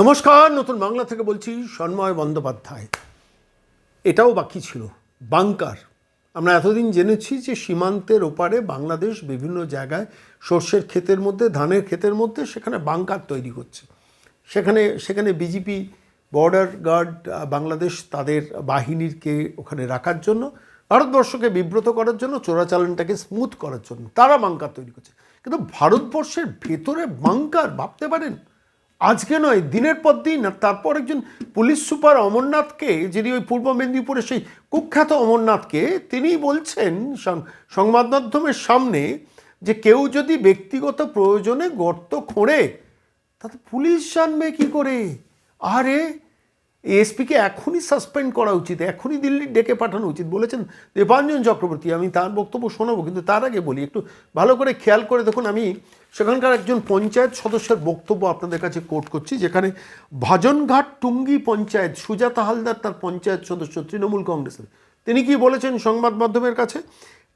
নমস্কার, নতুন বাংলা থেকে বলছি সন্ময় বন্দ্যোপাধ্যায়। এটাও বাকি ছিল, বাংকার। আমরা এতদিন জেনেছি যে সীমান্তের ওপারে বাংলাদেশ বিভিন্ন জায়গায় সর্ষের ক্ষেতের মধ্যে, ধানের ক্ষেতের মধ্যে সেখানে বাংকার তৈরি করছে। সেখানে সেখানে বিজেপি বর্ডার গার্ড বাংলাদেশ তাদের বাহিনীরকে ওখানে রাখার জন্য, ভারতবর্ষকে বিব্রত করার জন্য, চোরাচালানটাকে স্মুথ করার জন্য, তারা বাংকার তৈরি করছে। কিন্তু ভারতবর্ষের ভেতরে বাংকার, ভাবতে পারেন? আজকে নয়, দিনের পর দিন তারপর একজন পুলিশ সুপার অমরনাথকে, যিনি ওই পূর্ব মেদিনীপুরের সেই কুখ্যাত অমরনাথকে, তিনি বলছেন সংবাদ মাধ্যমের সামনে যে কেউ যদি ব্যক্তিগত প্রয়োজনে গর্ত খোঁড়ে, তাতে পুলিশ জানবে কি করে? আরে এসপিকে এখনই সাসপেন্ড করা উচিত, এখনই দিল্লি ডেকে পাঠানো উচিত। বলেছেন দেবাঞ্জন চক্রবর্তী, আমি তার বক্তব্য শোনাবো, কিন্তু তার আগে বলি, একটু ভালো করে খেয়াল করে দেখুন, আমি সেখানকার একজন পঞ্চায়েত সদস্যের বক্তব্য আপনাদের কাছে কোট করছি, যেখানে ভাজনঘাট টুঙ্গি পঞ্চায়েত, সুজাতা হালদার তার পঞ্চায়েত সদস্য, তৃণমূল কংগ্রেসের। তিনি কি বলেছেন সংবাদ মাধ্যমের কাছে?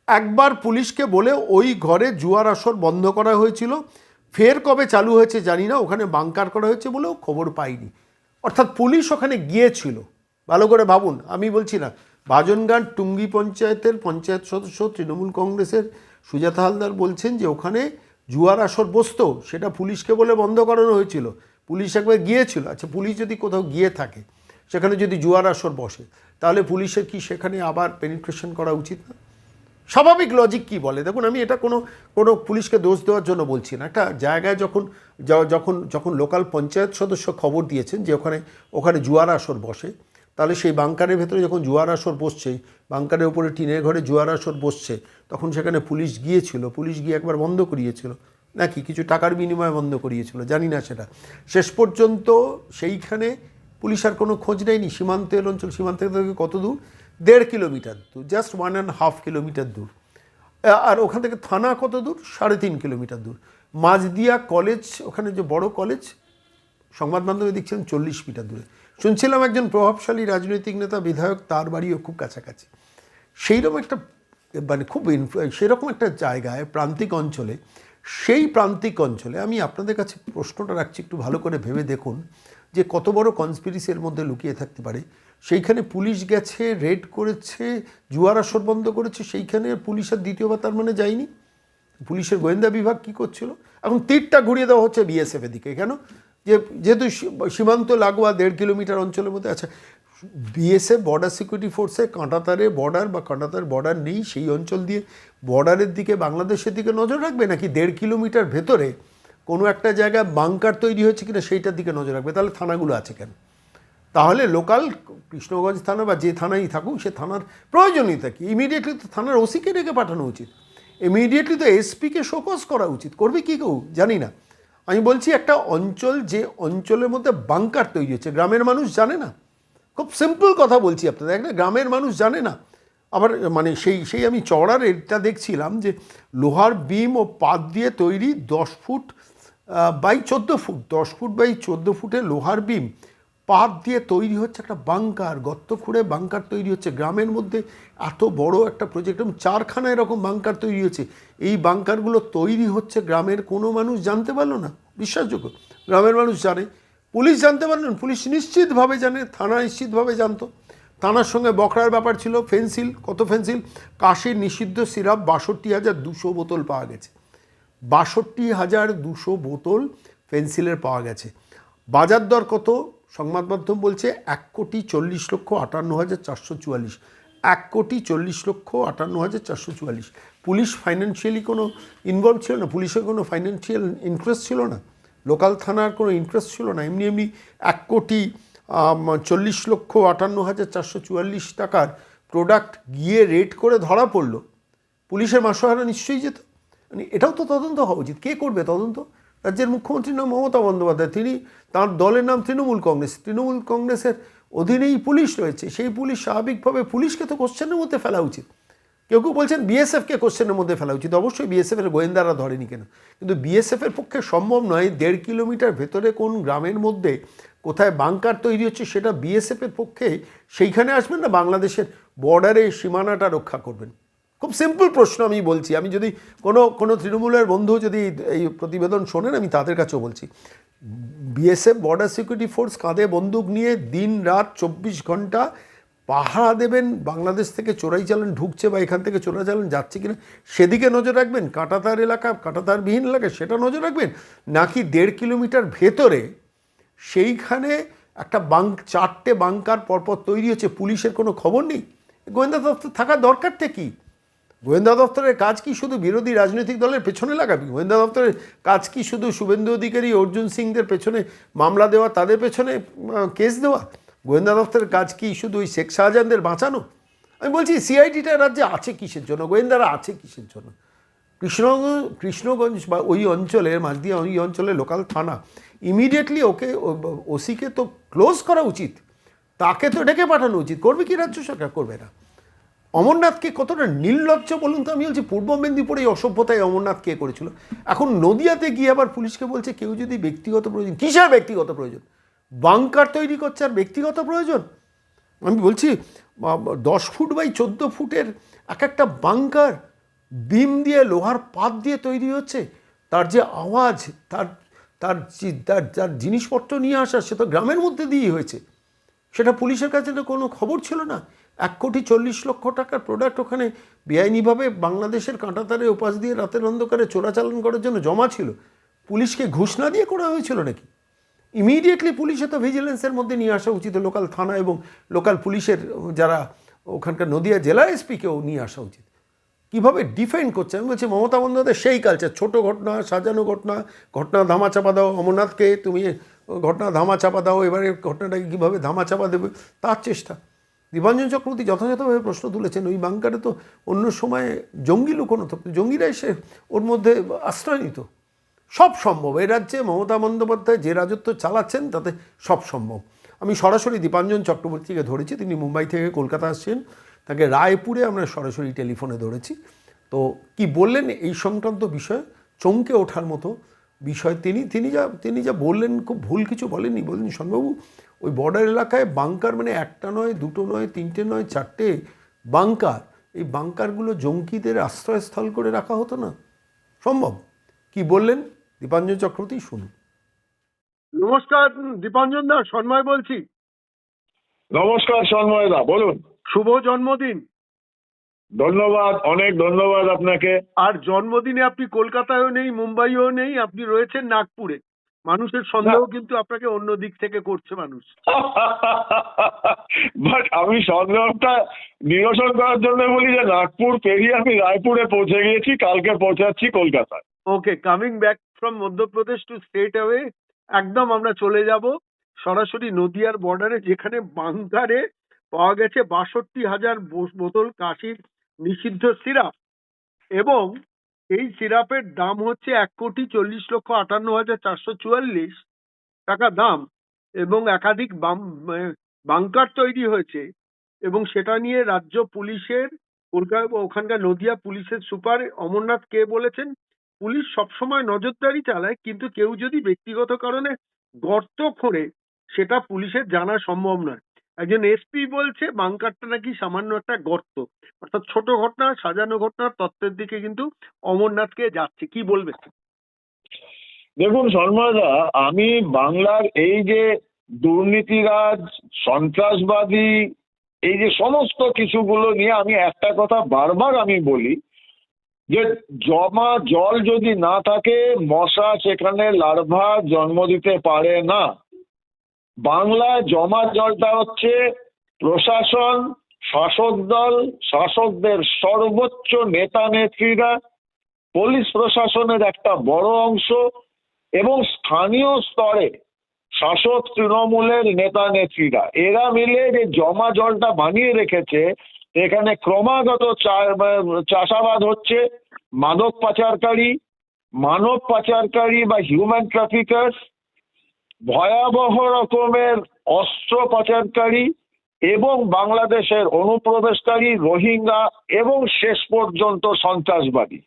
একবার পুলিশকে বলে ওই ঘরে জুয়ার আসর বন্ধ করা হয়েছিল, ফের কবে চালু হয়েছে জানি না, ওখানে বাংকার করা হয়েছে বলেও খবর পাইনি। অর্থাৎ পুলিশ ওখানে গিয়েছিল। ভালো করে ভাবুন, আমি বলছি না বাজনগান টুঙ্গি পঞ্চায়েতের পঞ্চায়েত সদস্য তৃণমূল কংগ্রেসের সুজাতা হালদার বলছেন যে ওখানে জুয়ার আসর বসতো, সেটা পুলিশকে বলে বন্ধ করানো হয়েছিল। পুলিশ একবার গিয়েছিল আচ্ছা পুলিশ যদি কোথাও গিয়ে থাকে, সেখানে যদি জুয়ার আসর বসে, তাহলে পুলিশের কি সেখানে আবার পেনিট্রেশন করা উচিত না? স্বাভাবিক লজিক কি বলে? দেখুন, আমি এটা কোনো কোনো পুলিশকে দোষ দেওয়ার জন্য বলছি না। একটা জায়গায় যখন যখন যখন লোকাল পঞ্চায়েত সদস্য খবর দিয়েছেন যে ওখানে ওখানে জুয়ার আসর বসে, তাহলে সেই বাংকারের ভেতরে যখন জুয়ার আসর বসছে বাংকারের উপরে টিনের ঘরে জুয়ার আসর বসছে, তখন সেখানে পুলিশ গিয়েছিল, পুলিশ গিয়ে একবার বন্ধ করিয়েছিল। নাকি কিছু টাকার বিনিময়ে বন্ধ করিয়েছিল, জানি না সেটা। শেষ পর্যন্ত সেইখানে পুলিশ আর কোনো খোঁজ নেয়নি। সীমান্তের অঞ্চল, সীমান্ত থেকে কত দূর? দেড় কিলোমিটার দূর just one and half kilometre দূর। আর ওখান থেকে থানা কত দূর? সাড়ে তিন কিলোমিটার দূর। মাঝদিয়া কলেজ, ওখানে যে বড় কলেজ, সংবাদ মাধ্যমে দেখছিলেন চল্লিশ মিটার দূরে। শুনছিলাম একজন প্রভাবশালী রাজনৈতিক নেতা, বিধায়ক, তার বাড়িও খুব কাছাকাছি। সেইরকম একটা মানে খুব ইনফ্লু- সেরকম একটা জায়গায়, প্রান্তিক অঞ্চলে, সেই প্রান্তিক অঞ্চলে আমি আপনাদের কাছে প্রশ্নটা রাখছি, একটু ভালো করে ভেবে দেখুন যে কত বড় কনস্পিরিসির মধ্যে লুকিয়ে থাকতে পারে। সেইখানে পুলিশ গেছে রেড করেছে, জুয়ার আসর বন্ধ করেছে, সেইখানে পুলিশের দ্বিতীয়বার তার মানে যায়নি। পুলিশের গোয়েন্দা বিভাগ কি করছিল? এখন তীরটা ঘুরিয়ে দেওয়া হচ্ছে বিএসএফের দিকে। কেন? যে, যেহেতু সীমান্ত লাগোয়া দেড় কিলোমিটার অঞ্চলের মধ্যে আচ্ছা বিএসএফ বর্ডার সিকিউরিটি ফোর্সে কাঁটাতারে বর্ডার বা কাঁটাতার বর্ডার নেই, সেই অঞ্চল দিয়ে বর্ডারের দিকে বাংলাদেশের দিকে নজর রাখবে? নাকি দেড় কিলোমিটার ভেতরে কোনো একটা জায়গায় বাংকার তৈরি হয়েছে কিনা সেইটার দিকে নজর রাখবে? তাহলে থানাগুলো আছে কেন? তাহলে লোকাল কৃষ্ণগঞ্জ থানা বা যে থানায় থাকুক, সে থানার প্রয়োজনীয়তা কি? ইমিডিয়েটলি তো থানার ওসিকে ডেকে পাঠানো উচিত। ইমিডিয়েটলি তো এসপিকে শোকজ করা উচিত। করবে কি কেউ? জানি না। আমি বলছি একটা অঞ্চল, যে অঞ্চলের মধ্যে বাংকার তৈরি হচ্ছে। গ্রামের মানুষ জানে না। খুব সিম্পল কথা বলছি আপনাদের। একটা গ্রামের মানুষ জানে না। আবার মানে সেই সেই আমি চড়ার এটা দেখছিলাম যে লোহার বিম ও পাত দিয়ে তৈরি দশ ফুট বাই চোদ্দ ফুট, দশ ফুট বাই চোদ্দ ফুটে লোহার বিম। পাত দিয়ে তৈরি হচ্ছে একটা বাংকার গর্ত খুঁড়ে বাংকার তৈরি হচ্ছে। গ্রামের মধ্যে এত বড় একটা প্রজেক্ট এবং চারখানা এরকম বাংকার তৈরি হচ্ছে। এই বাংকারগুলো তৈরি হচ্ছে গ্রামের কোনো মানুষ জানতে পারল না, বিশ্বাসযোগ্য? গ্রামের মানুষ জানে। পুলিশ জানতে পারলেন পুলিশ নিশ্চিতভাবে জানে, থানা নিশ্চিতভাবে জানতো। থানার সঙ্গে বকরার ব্যাপার ছিল, ফেন্সিল, কত ফেন্সিল? কাশির নিষিদ্ধ সিরাপ বাষট্টি হাজার দুশো বোতল পাওয়া গেছে। বাষট্টি হাজার দুশো বোতল পেন্সিলের পাওয়া গেছে। বাজার দর কত? সংবাদ মাধ্যম বলছে এক কোটি চল্লিশ লক্ষ আটান্ন হাজার চারশো চুয়াল্লিশ। এক কোটি চল্লিশ লক্ষ আটান্ন হাজার চারশো চুয়াল্লিশ। পুলিশ ফাইন্যান্সিয়ালি কোনো ইনভলভ ছিল না? পুলিশের কোনো ফাইন্যান্সিয়াল ইন্টারেস্ট ছিল না? লোকাল থানার কোনো ইন্টারেস্ট ছিল না? এমনি এমনি এক কোটি চল্লিশ লক্ষ আটান্ন হাজার চারশো চুয়াল্লিশ টাকার প্রোডাক্ট গিয়ে রেড করে ধরা পড়ল। পুলিশের মাসোহারা নিশ্চয়ই যেত। মানে এটাও তো তদন্ত হওয়া উচিত। কে করবে তদন্ত? রাজ্যের মুখ্যমন্ত্রীর নাম মমতা বন্দ্যোপাধ্যায়। তিনি তার দলের নাম তৃণমূল কংগ্রেস। তৃণমূল কংগ্রেসের অধীনেই পুলিশ রয়েছে। সেই পুলিশ স্বাভাবিকভাবে পুলিশকে তো কোশ্চেনের মধ্যে ফেলা উচিত। কেউ কেউ বলছেন বিএসএফকে কোশ্চেনের মধ্যে ফেলা উচিত। অবশ্যই বিএসএফের গোয়েন্দারা ধরেনি কেন? কিন্তু বিএসএফের পক্ষে সম্ভব নয় দেড় কিলোমিটার ভেতরে কোন গ্রামের মধ্যে কোথায় বাংকার তৈরি হচ্ছে সেটা বিএসএফের পক্ষে সেইখানে আসবেন না, বাংলাদেশের বর্ডারে সীমানাটা রক্ষা করবেন। খুব সিম্পল প্রশ্ন আমি বলছি। আমি যদি কোনো কোনো তৃণমূলের বন্ধু যদি এই প্রতিবেদন শোনেন, আমি তাদের কাছেও বলছি। বিএসএফ বর্ডার সিকিউরিটি ফোর্স কাঁধে বন্দুক নিয়ে দিন রাত চব্বিশ ঘণ্টা পাহারা দেবেন, বাংলাদেশ থেকে চোরাই চালান ঢুকছে বা এখান থেকে চোরা চালান যাচ্ছে কিনা, সেদিকে নজর রাখবেন। কাঁটাতার এলাকা, কাঁটাতারবিহীন এলাকা, সেটা নজর রাখবেন। নাকি দেড় কিলোমিটার ভেতরে সেইখানে একটা বাঙ্ক চারটে বাংকার পরপর তৈরি হচ্ছে, পুলিশের কোনো খবর নেই? গোয়েন্দা দপ্তর থাকার দরকারটা কী? গোয়েন্দা দপ্তরের কাজ কি শুধু বিরোধী রাজনৈতিক দলের পেছনে লাগাবি? গোয়েন্দা দপ্তরের কাজ কি শুধু শুভেন্দু অধিকারী, অর্জুন সিংদের পেছনে মামলা দেওয়া, তাদের পেছনে কেস দেওয়া? গোয়েন্দা দপ্তরের কাজ কি শুধু ওই শেখ শাহজাহানদের বাঁচানো? আমি বলছি, সিআইডিটা রাজ্যে আছে কিসের জন্য? গোয়েন্দারা আছে কিসের জন্য? কৃষ্ণগঞ্জ কৃষ্ণগঞ্জ বা ওই অঞ্চলের, মাঝদিয়া ওই অঞ্চলের লোকাল থানা ইমিডিয়েটলি ওকে ওসিকে তো ক্লোজ করা উচিত। তাকে তো ডেকে পাঠানো উচিত। করবে কি রাজ্য সরকার? করবে না। অমরনাথকে কতটা নির্লজ্জ বলুন তো? আমি বলছি পূর্ব মেদিনীপুরে এই অসভ্যতায় অমরনাথ কে করেছিল? এখন নদিয়াতে গিয়ে আবার পুলিশকে বলছে কেউ যদি ব্যক্তিগত প্রয়োজন, কিসের ব্যক্তিগত প্রয়োজন? বাংকার তৈরি করছে আর ব্যক্তিগত প্রয়োজন? আমি বলছি দশ ফুট বাই চোদ্দ ফুটের এক একটা বাংকার বিম দিয়ে, লোহার পাত দিয়ে তৈরি হচ্ছে। তার যে আওয়াজ, তার তার তার যার জিনিসপত্র নিয়ে আসা, সে তো গ্রামের মধ্যে দিয়েই হয়েছে। সেটা পুলিশের কাছে তো কোনো খবর ছিল না। এক কোটি চল্লিশ লক্ষ টাকার প্রোডাক্ট ওখানে বেআইনিভাবে বাংলাদেশের কাঁটাতারে উপাস দিয়ে রাতের অন্ধকারে চোরাচালান করার জন্য জমা ছিল। পুলিশকে ঘুষ না দিয়ে করা হয়েছিল নাকি? ইমিডিয়েটলি পুলিশে তো ভিজিলেন্সের মধ্যে নিয়ে আসা উচিত লোকাল থানা এবং লোকাল পুলিশের যারা ওখানকার নদিয়া জেলা এসপিকেও নিয়ে আসা উচিত। কীভাবে ডিফেন্ড করছে? আমি বলছি, মমতা বন্দ্যোপাধ্যায় সেই কালচার ছোট ঘটনা, সাজানো ঘটনা ঘটনা ধামা চাপা দাও, অমরনাথকে তুমি ঘটনা ধামা চাপা দাও, এবারে ঘটনাটাকে কীভাবে ধামা চাপা দেবে? তার চেষ্টা। দীপাঞ্জন চক্রবর্তী যথাযথভাবে প্রশ্ন তুলেছেন, ওই বাংকারে তো অন্য সময়ে জঙ্গি লুকোনো থাকতো জঙ্গিরা এসে ওর মধ্যে আশ্রয় নিত। সব সম্ভব, এ রাজ্যে মমতা বন্দ্যোপাধ্যায় যে রাজত্ব চালাচ্ছেন তাতে সব সম্ভব। আমি সরাসরি দীপাঞ্জন চক্রবর্তীকে ধরেছি, তিনি মুম্বাই থেকে কলকাতা আসছেন, তাকে রায়পুরে আমরা সরাসরি টেলিফোনে ধরেছি। তো কি বললেন এই সংক্রান্ত বিষয়ে? চমকে ওঠার মতো বিষয়। তিনি তিনি যা তিনি যা বললেন, খুব ভুল কিছু বলেননি বললেন শোনবাবু ওই বর্ডার এলাকায় বাংকার মানে একটা নয় দুটো নয় তিনটে নয় চারটে বাংকার এই বাংকারগুলো জঙ্কিদের আশ্রয়স্থল করে রাখা হতো না? সম্ভব? কি বললেন দীপাঞ্জন চক্রবর্তী? শুনুন। নমস্কার দীপাঞ্জন দা সন্ময় বলছি। নমস্কার সন্ময় দা বলুন। শুভ জন্মদিন। ধন্যবাদ অনেক ধন্যবাদ আপনাকে। আর জন্মদিনে আপনি কলকাতায়ও নেই মুম্বাইও নেই আপনি রয়েছেন নাগপুরে। মানুষের সন্দেহ কিন্তু আপনাকে অন্য দিক থেকে করছে মানুষ। বাট আমি সন্দেহটা নিরসন করার জন্য বলি যে নাগপুর পেরিয়ে আমি রায়পুরে পৌঁছে গিয়েছি কালকে পৌঁছাচ্ছি কলকাতায়। Okay coming back from Madhya Pradesh two state away একদম আমরা চলে যাব সরাসরি নদিয়ার বর্ডারে যেখানে বাংকারে পাওয়া গেছে বাষট্টি হাজার বোতল কাশির নিষিদ্ধ সিরাপ। এবং এই সিরাপের দাম হচ্ছে এক কোটি চল্লিশ লক্ষ আটান্ন হাজার চারশো চুয়াল্লিশ টাকা দাম এবং একাধিক বাংকার তৈরি হয়েছে এবং সেটা নিয়ে রাজ্য পুলিশের কলকাতা ওখানকার নদিয়া পুলিশের সুপার অমরনাথ কে বলেছেন, পুলিশ সবসময় নজরদারি চালায়, কিন্তু কেউ যদি ব্যক্তিগত কারণে গর্ত খোঁড়ে, সেটা পুলিশের জানা সম্ভব নয়। একজন এসপি বলছে, বাংকারটা নাকি সামান্য একটা গর্ত। অর্থাৎ ছোট ঘটনা, সাজানো ঘটনা, তত্ত্বের দিকে কিন্তু অমরনাথকে যাচ্ছে। কি বলবে দেখুন শর্মাদা, আমি বাংলার এই যে দুর্নীতিরাজ, সন্ত্রাসবাদী, এই যে সমস্ত কিছুগুলো নিয়ে আমি একটা কথা বারবার আমি বলি, যে জমা জল যদি না থাকে, মশা সেখানে লার্ভা জন্ম দিতে পারে না। বাংলায় জমা জলটা হচ্ছে প্রশাসন, শাসক দল, শাসকদের সর্বোচ্চ নেতা নেত্রীরা, পুলিশ প্রশাসনের একটা বড় অংশ এবং স্থানীয় স্তরে শাসক তৃণমূলের নেতা নেত্রীরা। এরা মিলে যে জমা জলটা বানিয়ে রেখেছে, এখানে ক্রমাগত চাষাবাদ হচ্ছে। মাদক পাচারকারী, মানব পাচারকারী বা হিউম্যান ট্রাফিকার্স ভয়াবহ রকমের অস্ত্র পাচারকারী এবং বাংলাদেশের অনুপ্রবেশকারী, রোহিঙ্গা এবং শেষ পর্যন্ত সন্ত্রাসবাদী।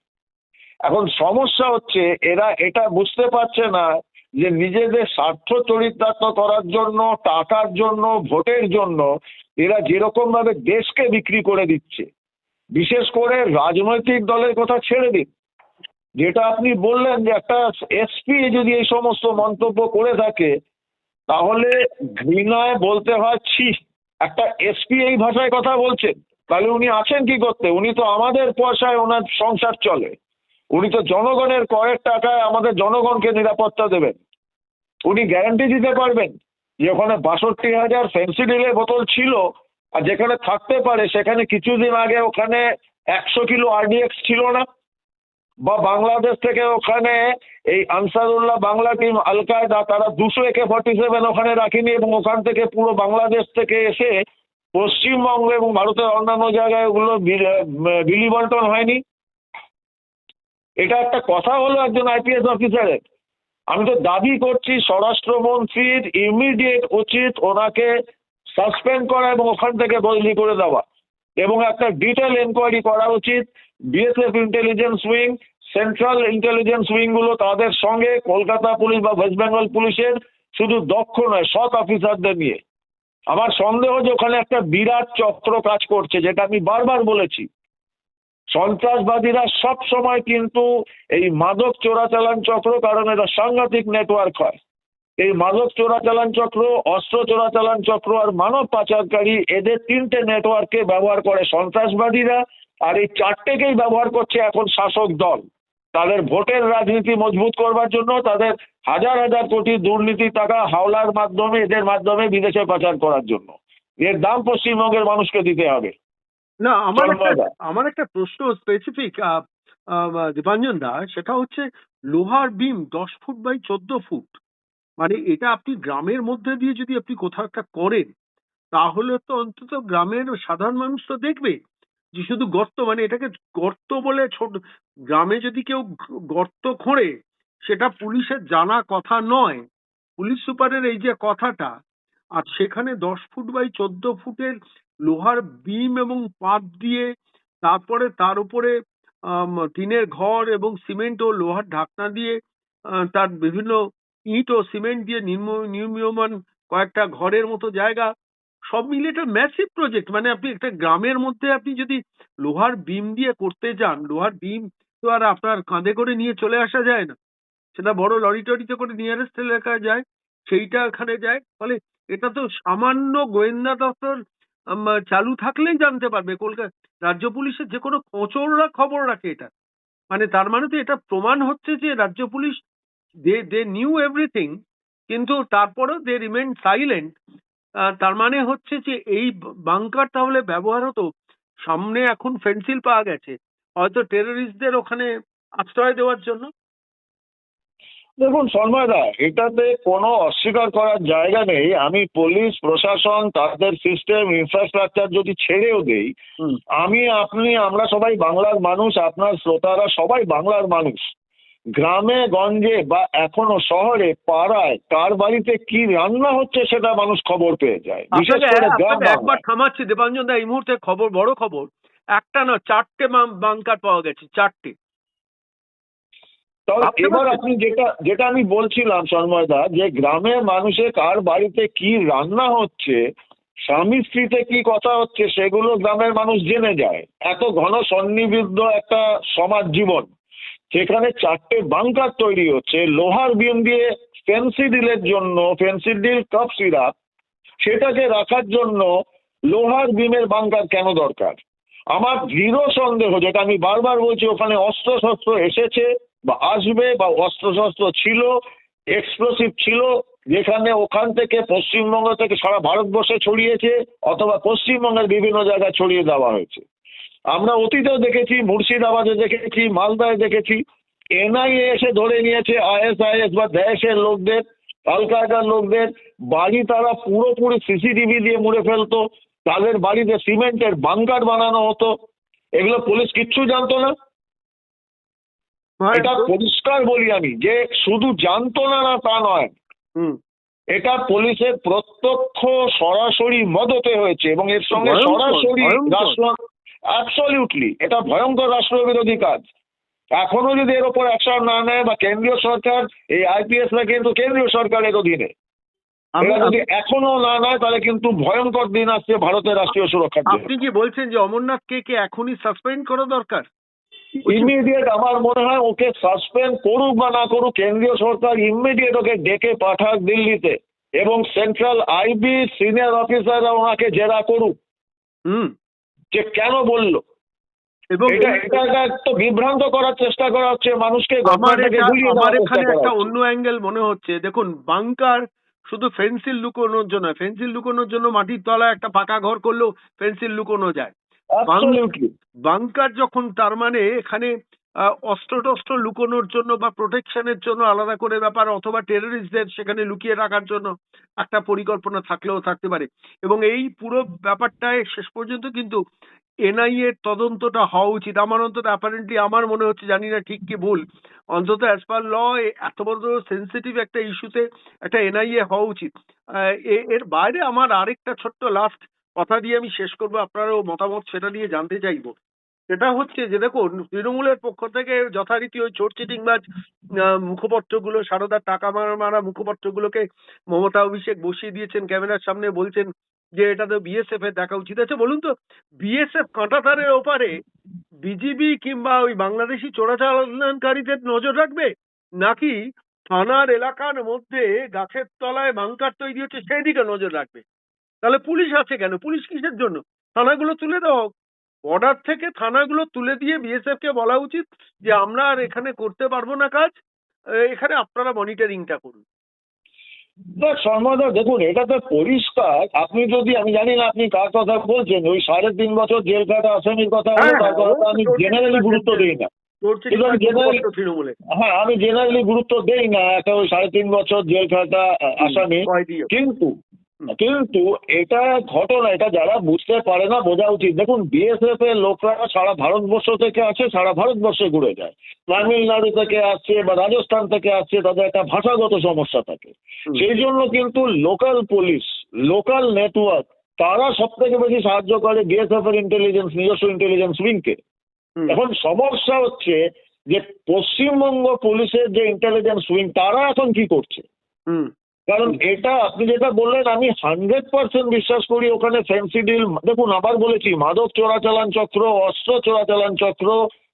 এখন সমস্যা হচ্ছে, এরা এটা বুঝতে পারছে না যে নিজেদের স্বার্থ চরিতার্থ করার জন্য, টাকার জন্য, ভোটের জন্য এরা যেরকম ভাবে দেশকে বিক্রি করে দিচ্ছে, বিশেষ করে রাজনৈতিক দলের কথা ছেড়ে দিন যেটা আপনি বললেন যে একটা এসপি যদি এই সমস্ত মন্তব্য করে থাকে, তাহলে ঘৃণায় বলতে হয়, ছি, একটা এসপি এই ভাষায় কথা বলছেন। তাহলে উনি আছেন কি করতে? উনি তো আমাদের পয়সায় ওনার সংসার চলে। উনি তো জনগণের কয়েক টাকায় আমাদের জনগণকে নিরাপত্তা দেবেন। উনি গ্যারান্টি দিতে পারবেন যে ওখানে বাষট্টি হাজার ফেন্সিডিলের বোতল ছিল, আর যেখানে থাকতে পারে, সেখানে কিছুদিন আগে ওখানে একশো কিলো আরডিএক্স ছিল না। বা বাংলাদেশ থেকে ওখানে এই আনসারুল্লাহ বাংলা টিম আল কায়দা তারা দুশো একে ফর্টি সেভেন ওখানে রাখেনি এবং ওখান থেকে পুরো বাংলাদেশ থেকে এসে পশ্চিমবঙ্গ এবং ভারতের অন্যান্য জায়গায় ওগুলো বিল- বন্টন হয়নি। এটা একটা কথা হলো একজন আইপিএস অফিসারের। আমি তো দাবি করছি স্বরাষ্ট্রমন্ত্রীর ইমিডিয়েট উচিত ওনাকে সাসপেন্ড করা এবং ওখান থেকে বদলি করে দেওয়া এবং একটা ডিটেল এনকোয়ারি করা উচিত। BSF intelligence wing central intelligence উইংগুলো তাদের সঙ্গে কলকাতা পুলিশ বা ওয়েস্ট বেঙ্গল পুলিশের শুধু দক্ষ নয়, সৎ অফিসারদের নিয়ে। আমার সন্দেহ যে ওখানে একটা বিরাট চক্র কাজ করছে, যেটা আমি বারবার বলেছি। সন্ত্রাসবাদীরা সব সময় কিন্তু এই মাদক চোরাচালান চক্র, কারণ এটা সাংঘাতিক নেটওয়ার্ক হয়। এই মাদক চোরাচালান চক্র, অস্ত্র চোরাচালান চক্র আর মানব পাচারকারী এদের তিনটে নেটওয়ার্ককে ব্যবহার করে সন্ত্রাসবাদীরা। আর এই চারটেকেই ব্যবহার করছে এখন শাসক দল। তাদের ভোটের রাজনীতি মজবুত করবার জন্য তাদের হাজার হাজার কোটি দুর্নীতি টাকা হাওলার মাধ্যমে এদের মাধ্যমে বিদেশে পাচার করার জন্য। এর দাম পশ্চিমবঙ্গের মানুষকে দিতে হবে। না আমার একটা আমার একটা প্রশ্ন স্পেসিফিক দীপাঞ্জন দা সেটা হচ্ছে লোহার বিম দশ ফুট বাই চোদ্দ ফুট। মানে এটা আপনি গ্রামের মধ্যে দিয়ে যদি আপনি কোথাও একটা করেন তাহলে তো অন্তত গ্রামের সাধারণ মানুষ তো দেখবে। যে শুধু গর্ত মানে এটাকে গর্ত বলে ছোট, গ্রামে যদি কেউ গর্ত খোঁড়ে, সেটা পুলিশের জানা কথা নয়। পুলিশ সুপারের এই যে কথাটা, আর সেখানে দশ ফুট বাই চোদ্দ ফুটের লোহার বিম এবং পাত দিয়ে তারপরে তার উপরে টিনের ঘর এবং সিমেন্ট ও লোহার ঢাকনা দিয়ে তার বিভিন্ন ইট ও সিমেন্ট দিয়ে নির্ম- নির্মীয়মান কয়েকটা ঘরের মতো জায়গা সব মিলিয়ে একটা ম্যাসিভ প্রজেক্ট মানে আপনি একটা গ্রামের মধ্যে আপনি যদি লোহার বিম দিয়ে করতে যান, লোহার বিম তো আর আপনার কাঁধে করে নিয়ে চলে আসা যায় না। সেটা বড় লরি টরিতে করে নিয়ারেস্ট এলাকায় যায়, সেইটা এখানে যায়। ফলে এটা তো সামান্য গোয়েন্দা দপ্তর চালু থাকলেই জানতে পারবে। কলকাতা রাজ্য পুলিশের যে কোনো খোঁচররা খবর রাখে এটা। মানে তার মানে তো এটা প্রমাণ হচ্ছে যে রাজ্য police they they knew everything কিন্তু তারপরেও দে রিমেন সাইলেন্ট তার মানে হচ্ছে যে এই বাংকার তাহলে ব্যবহার হতো সামনে এখন ফেন্সিল পাওয়া গেছে। হয়তো টেররিস্টদের ওখানে আশ্রয় দেওয়ার জন্য। দেখুন সন্ময়দা এটাতে কোনো অস্বীকার করার জায়গা নেই। আমি পুলিশ প্রশাসন তাদের সিস্টেম ইনফ্রাস্ট্রাকচার যদি ছেড়েও দেই। আমি আপনি আমরা সবাই বাংলার মানুষ আপনার শ্রোতারা সবাই বাংলার মানুষ। গ্রামে গঞ্জে বা এখনও শহরে পাড়ায় কার বাড়িতে কি রান্না হচ্ছে সেটা মানুষ খবর পেয়ে যায়। বিশেষ করে একবার থামাচ্ছি। দেবাঞ্জন দা এই মুহূর্তে খবর বড় খবর। একটা না চারটে বাংকার পাওয়া গেছে চারটে। ভাবতে এবার আপনি যেটা যেটা আমি বলছিলাম সন্ময়দা যে গ্রামের মানুষের কার বাড়িতে কি রান্না হচ্ছে স্বামী স্ত্রীতে কি কথা হচ্ছে সেগুলো গ্রামের মানুষ জেনে যায়। এত ঘন সন্নিবিদ্ধ একটা সমাজ জীবন। সেখানে চারটে বাংকার তৈরি হচ্ছে। লোহার বিম দিয়ে ফেন্সিডিলের জন্য ফেন্সিডিল কাপ সিরাপ সেটাকে রাখার জন্য লোহার বিমের বাংকার কেন দরকার? আমার দৃঢ় সন্দেহ, যেটা আমি বারবার বলছি, ওখানে অস্ত্র শস্ত্র এসেছে বা আসবে বা অস্ত্র শস্ত্র ছিল এক্সপ্লোসিভ ছিল, যেখানে ওখান থেকে পশ্চিমবঙ্গ থেকে সারা ভারতবর্ষে ছড়িয়েছে, অথবা পশ্চিমবঙ্গের বিভিন্ন জায়গায় ছড়িয়ে দেওয়া হয়েছে। আমরা অতীতেও দেখেছি মুর্শিদাবাদে দেখেছি মালদায় দেখেছি। এনআইএ এসে ধরে নিয়েছে আইএসআইএস বা দেশের লোকদের আল কায়দার লোকদের। বাড়ি তারা পুরোপুরি সিসিটিভি দিয়ে মুড়ে ফেলতো। তাদের বাড়িতে সিমেন্টের বাংকার বানানো হতো। এগুলো পুলিশ কিচ্ছু জানতো না। এটা পরিষ্কার বলি আমি যে শুধু জানতো না না তা নয়। হুম। এটা পুলিশের প্রত্যক্ষ সরাসরি মদতে হয়েছে এবং এর সঙ্গে সরাসরি রাষ্ট্র অ্যাবসলিউটলি এটা ভয়ঙ্কর রাষ্ট্রবিরোধী কাজ। এখনও যদি এর ওপর অ্যাকশন না নেয় বা কেন্দ্রীয় সরকার এই আইপিএসরা কিন্তু কেন্দ্রীয় সরকারের অধীনে। আমি এরা যদি এখনও না নেয় তাহলে কিন্তু ভয়ঙ্কর দিন আসছে ভারতের রাষ্ট্রীয় সুরক্ষার জন্য। আপনি কি বলছেন যে অমরনাথ কে কে এখনই সাসপেন্ড করা দরকার? ইমিডিয়েট আমার মনে হয় ওকে সাসপেন্ড করুক বা না করুক কেন্দ্রীয় সরকার ইমিডিয়েট ওকে ডেকে পাঠাক দিল্লিতে। এবং সেন্ট্রাল আইবি সিনিয়র অফিসাররা ওনাকে জেরা করুক। হুম। যে কেন বলল? এবং এটা এটা এটা তো বিভ্রান্ত করার চেষ্টা করা হচ্ছে মানুষকে আমার এখানে একটা অন্য অ্যাঙ্গেল মনে হচ্ছে। দেখুন বাংকার শুধু ফেন্সিল লুকোনোর জন্য ফেন্সিল লুকোনোর জন্য মাটির তলায় একটা পাকা ঘর করলেও ফেন্সিল লুকোনো যায়. বাংকার যখন তার মানে এখানে অস্ত্র টস্ত্র লুকোনোর জন্য বা প্রোটেকশনের জন্য আলাদা করে ব্যাপার অথবা টেররিস্টদের সেখানে লুকিয়ে রাখার জন্য একটা পরিকল্পনা থাকলেও থাকতে পারে। এবং এই পুরো ব্যাপারটায় শেষ পর্যন্ত কিন্তু এনআইএ তদন্তটা হওয়া উচিত। আমার অন্তত অ্যাপারেন্টলি আমার মনে হচ্ছে, জানি না ঠিক কি ভুল, অন্তত অ্যাজ পার ল এত বড় সেন্সিটিভ একটা ইস্যুতে একটা এনআইএ হওয়া উচিত। এর বাইরে আমার আরেকটা ছোট্ট লাস্ট কথা দিয়ে আমি শেষ করব। আপনারও মতামত সেটা নিয়ে জানতে চাইব। সেটা হচ্ছে যে দেখুন তৃণমূলের পক্ষ থেকে যথারীতি ওই চোর চিটিংবাজ মুখপত্রগুলো সারদার টাকা মারা মারা মুখপত্রগুলোকে মমতা অভিষেক বসিয়ে দিয়েছেন ক্যামেরার সামনে, বলছেন যে, এটা তো বিএসএফ এর দেখা উচিত। আছে বলুন তো বিএসএফ কাঁটাতারের ওপারে বিজিবি কিংবা ওই বাংলাদেশি চোরাচালানকারীদের নজর রাখবে? নাকি থানার এলাকার মধ্যে গাছের তলায় বাংকার তৈরি হচ্ছে সেই দিকে নজর রাখবে? তাহলে পুলিশ আছে কেন? পুলিশ কিসের জন্য? থানাগুলো তুলে দেওয়া হোক। বর্ডার থেকে থানাগুলো তুলে দিয়ে বিএসএফ কে বলা উচিত যে আমরা আর এখানে করতে পারব না কাজ। এখানে আপনারা মনিটরিংটা করুন। শর্মাদা দেখুন এটা তো পরিষ্কার। আপনি যদি আমি জানি না আপনি কার কথা বলছেন ওই সাড়ে তিন বছর জেল কাটা আসামির কথা হলো হ্যাঁ, তার হ্যাঁ, কথা আমি জেনারেলি গুরুত্ব দিই না। হ্যাঁ আমি জেনারেলি গুরুত্ব দেই না একটা ওই সাড়ে তিন বছর জেল কাটা আ- আসামি কিন্তু। কিন্তু এটা ঘটনা এটা যারা বুঝতে পারে না বোঝা উচিত। দেখুন বিএসএফ এর লোকরা সারা ভারতবর্ষ থেকে আছে সারা ভারতবর্ষে ঘুরে যায়। তামিলনাড়ু থেকে আসছে বা রাজস্থান থেকে আসছে তাদের একটা ভাষাগত সমস্যা থাকে। সেই জন্য কিন্তু লোকাল পুলিশ লোকাল নেটওয়ার্ক তারা সব থেকে বেশি সাহায্য করে বিএসএফ এর ইন্টেলিজেন্স নিজস্ব ইন্টেলিজেন্স উইংকে। এখন সমস্যা হচ্ছে যে পশ্চিমবঙ্গ পুলিশের যে ইন্টেলিজেন্স উইং তারা এখন কি করছে? কারণ এটা আপনি যেটা বললেন আমি হান্ড্রেড পার্সেন্ট বিশ্বাস করি ওখানে ফ্যান্সি ডিল দেখুন আবার বলেছি মাদক চোরাচালান চক্র অস্ত্র চোরাচালান চক্র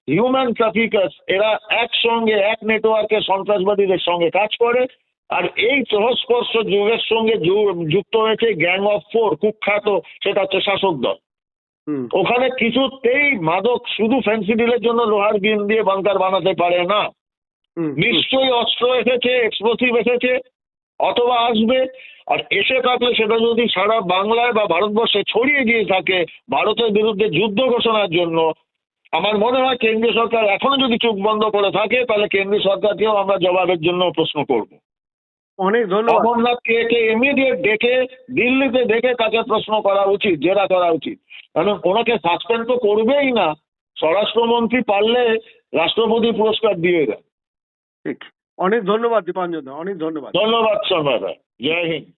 হিউম্যান ট্রাফিকার্স এরা একসঙ্গে এক নেটওয়ার্কে সন্ত্রাসবাদীদের সঙ্গে কাজ করে আর এই সহস্পর্শ যুগের সঙ্গে যুক্ত হয়েছে গ্যাং অফ ফোর কুখ্যাত সেটা হচ্ছে শাসক দল। ওখানে কিছুতেই মাদক শুধু ফ্যান্সি ডিলের জন্য লোহার বিম দিয়ে বাংকার বানাতে পারে না। নিশ্চয়ই অস্ত্র এসেছে এক্সপ্লোসিভ এসেছে অথবা আসবে আর এসে থাকলে সেটা যদি সারা বাংলায় বা ভারতবর্ষে ছড়িয়ে গিয়ে থাকে ভারতের বিরুদ্ধে যুদ্ধ ঘোষণার জন্য আমার মনে হয় কেন্দ্রীয় সরকার এখনও যদি চোখ বন্ধ করে থাকে তাহলে কেন্দ্রীয় সরকারকেও আমরা জবাবের জন্য প্রশ্ন করব। অনেক ধন্যবাদ। অমরনাথকে কে ইমিডিয়েট ডেকে দিল্লিতে ডেকে তাকে প্রশ্ন করা উচিত জেরা করা উচিত। কারণ ওনাকে সাসপেন্ড তো করবেই না। স্বরাষ্ট্রমন্ত্রী পারলে রাষ্ট্রপতি পুরস্কার দিয়ে দেয় ঠিক। অনেক ধন্যবাদ দীপাঞ্জন দা, অনেক ধন্যবাদ ধন্যবাদ শর্মা জয় হিন্দ